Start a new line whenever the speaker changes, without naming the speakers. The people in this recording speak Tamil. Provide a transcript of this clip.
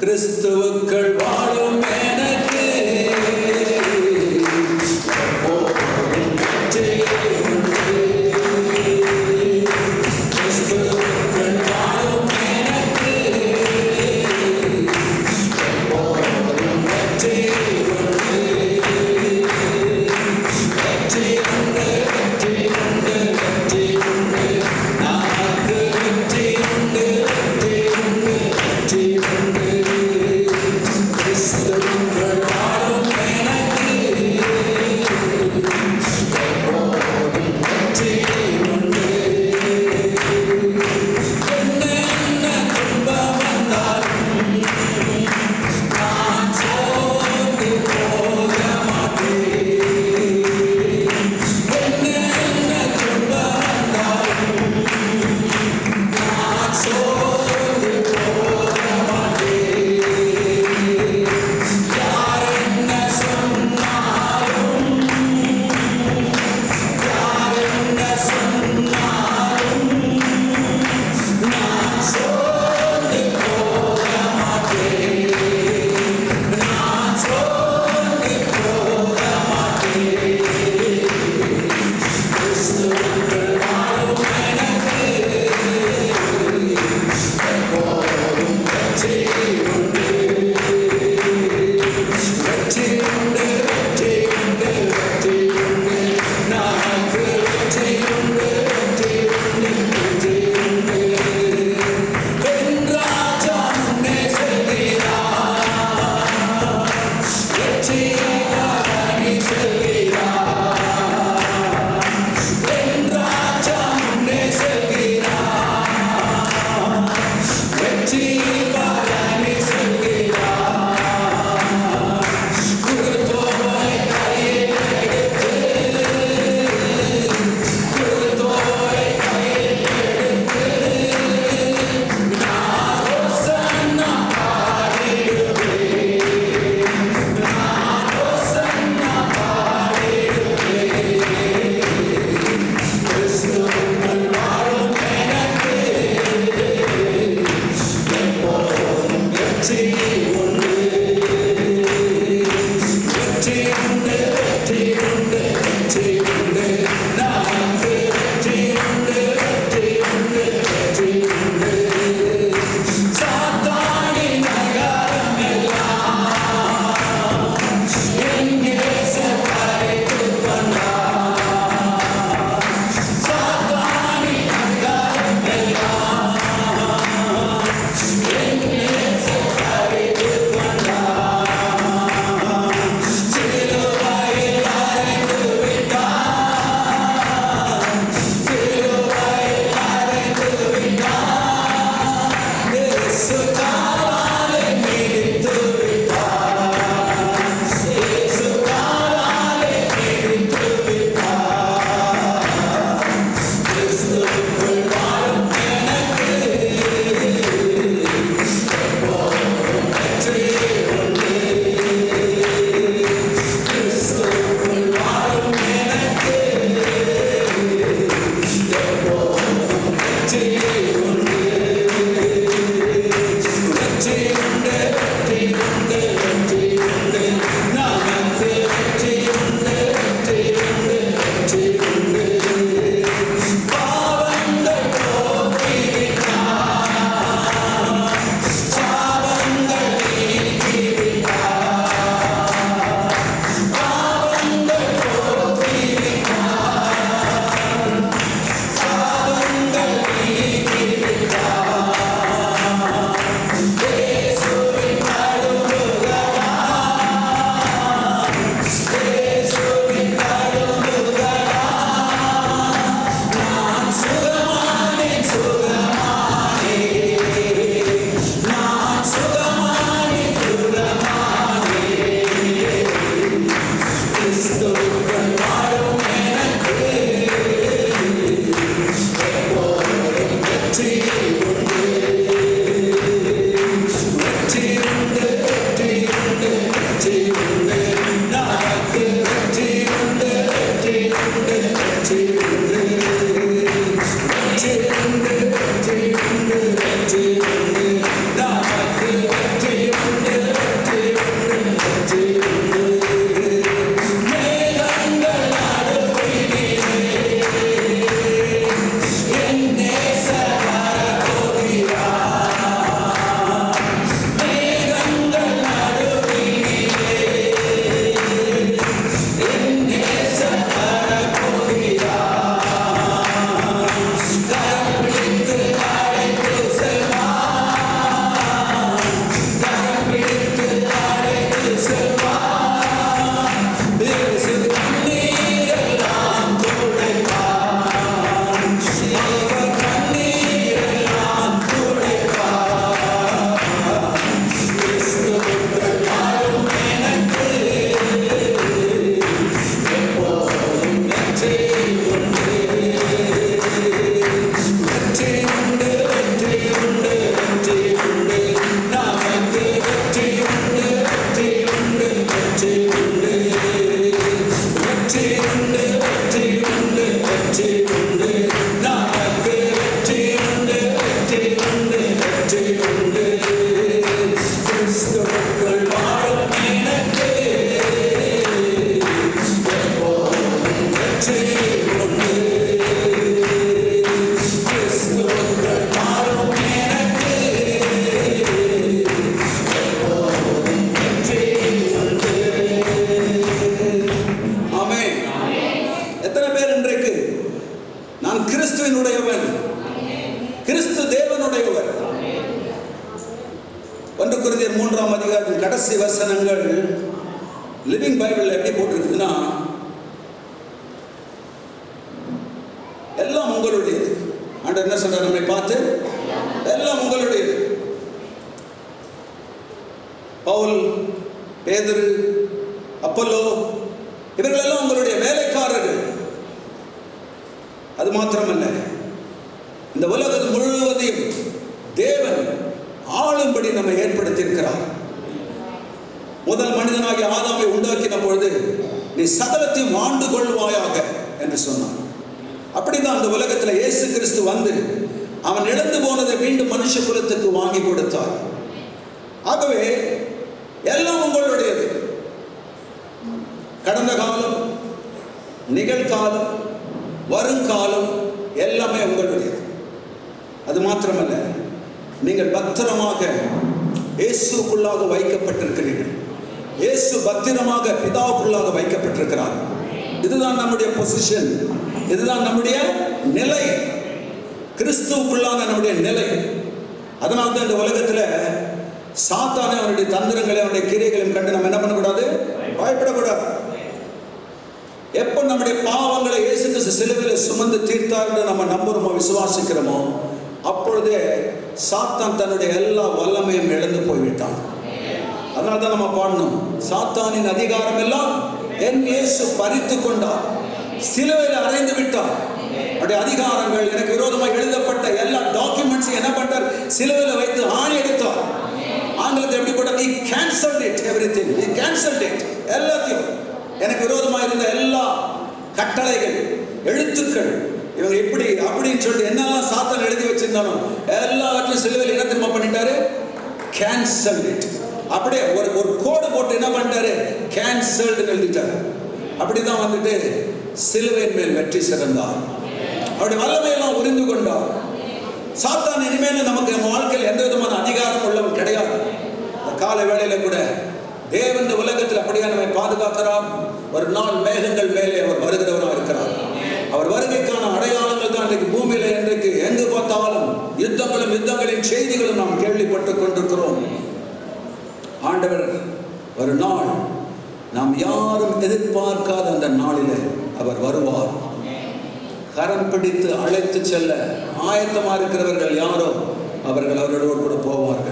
கிறிஸ்துவுக்கள் வாழும் எனக்கு Amen. என்ன
சொல்றார் நம்மை பார்த்து? எல்லாம் உங்களுடையது. பவுல் பேதரு அப்பல்லோ இவர்கள் எல்லாம் உங்களுடைய வேலைக்காரர்கள். அது மாத்திரமல்ல. இந்த உலகம் முழுவதையும் தேவன் ஆளும்படி நம்மை ஏற்படுத்தியிருக்கிறார். முதல் மனிதனாகிய ஆதாமை உண்டாக்கின பொழுது நீ சகலத்தையும் ஆண்டு கொள்வாயாக என்று சொன்னான். அப்படிதான் அந்த உலகத்தில் இயேசு கிறிஸ்து வந்து அவன் இழந்து போனதை மீண்டும் மனுஷ குலத்துக்கு வாங்கி கொடுத்தார். ஆகவே எல்லாம் உங்களுடையது. கடந்த காலம் நிகழ்காலம் வருங்காலம் எல்லாமே உங்களுடையது. அது மாத்திரமல்ல நீங்கள் பத்திரமாக இயேசுக்குள்ளாக வைக்கப்பட்டிருக்கிறீர்கள். இயேசு பத்திரமாக பிதாவுக்குள்ளாக வைக்கப்பட்டிருக்கிறார். இதுதான் நம்முடைய பொசிஷன் இதுதான் நம்முடைய நிலை. கிறிஸ்துவுக்குள்ளான நம்முடைய நிலை. அதனால தான் இந்த உலகத்தில் சாத்தானே அவனுடைய தந்திரங்களை அவனுடைய கிரியைகளையும் கண்டு நம்ம என்ன பண்ணக்கூடாது? பயப்படக்கூடாது. எப்போ நம்முடைய பாவங்களை இயேசு சிலுவையில் சுமந்து என்று நம்ம நம்புறோமோ விசுவாசிக்கிறோமோ அப்பொழுதே சாத்தான் தன்னுடைய எல்லா வல்லமையும் இழந்து போய்விட்டான். அதனால தான் நம்ம பாடணும். சாத்தானின் அதிகாரம் எல்லாம் என் இயேசு பறித்து கொண்டார். சிலுவையில் அறைந்து விட்டார். அவருடைய அதிகாரங்கள் எனக்கு விரோதமாக எழுதப்பட்ட எல்லா டாக்குமெண்ட்ஸையும் என்ன பண்ணார் சிலுவையில் வைத்து ஆணி எடுத்தார் ஆங்கிலத்தில் எப்படி போட்டார்? Cancel that everything he cancel that எல்லாத்தையும். எனக்கு விரோதமாக இருந்த எல்லா கட்டளைகள் எழுத்துக்கள் இவங்க எப்படி அப்படின்னு சொல்லிட்டு என்னெல்லாம் சாத்தான் எழுதி வச்சிருந்தானோ எல்லாவற்றையும் சிலுவையில் என்ன திரும்ப பண்ணிட்டாரு? கேன்சல் இட் அப்படியே ஒரு ஒரு கோடு போட்டு என்ன பண்ணிட்டாரு? கேன்சல்டு எழுதிட்டாரு. அப்படிதான் வந்துட்டு சிலுவையின் மேல் வெற்றி சிறந்தார். அவருடைய வல்லமையெல்லாம் உறிந்து கொண்டார். சாத்தான் இனிமேல் நமக்கு நம்ம வாழ்க்கையில் எந்த விதமான அதிகாரம் உள்ளவன் கிடையாது. இந்த காலை வேளையில கூட தேவன் இந்த உலகத்தில் அப்படியே நம்மை பாதுகாக்கிறார். ஒரு நாள் மேகங்கள் மேலே அவர் வருகிறவராக இருக்கிறார். அவர் வருகைக்கான அடையாளங்கள் தான் இன்றைக்கு பூமியில இன்றைக்கு எங்கு பார்த்தாலும் யுத்தங்களும் யுத்தங்களின் செய்திகளும் நாம் கேள்விப்பட்டுக் கொண்டிருக்கிறோம். ஆண்டவர் ஒரு நாள் நாம் யாரும் எதிர்பார்க்காத அந்த நாளிலே அவர் வருவார். கரம் பிடித்து அழைத்து செல்ல ஆயத்தமாக இருக்கிறவர்கள் யாரோ அவர்கள் அவர்களோடு கூட போவார்கள்.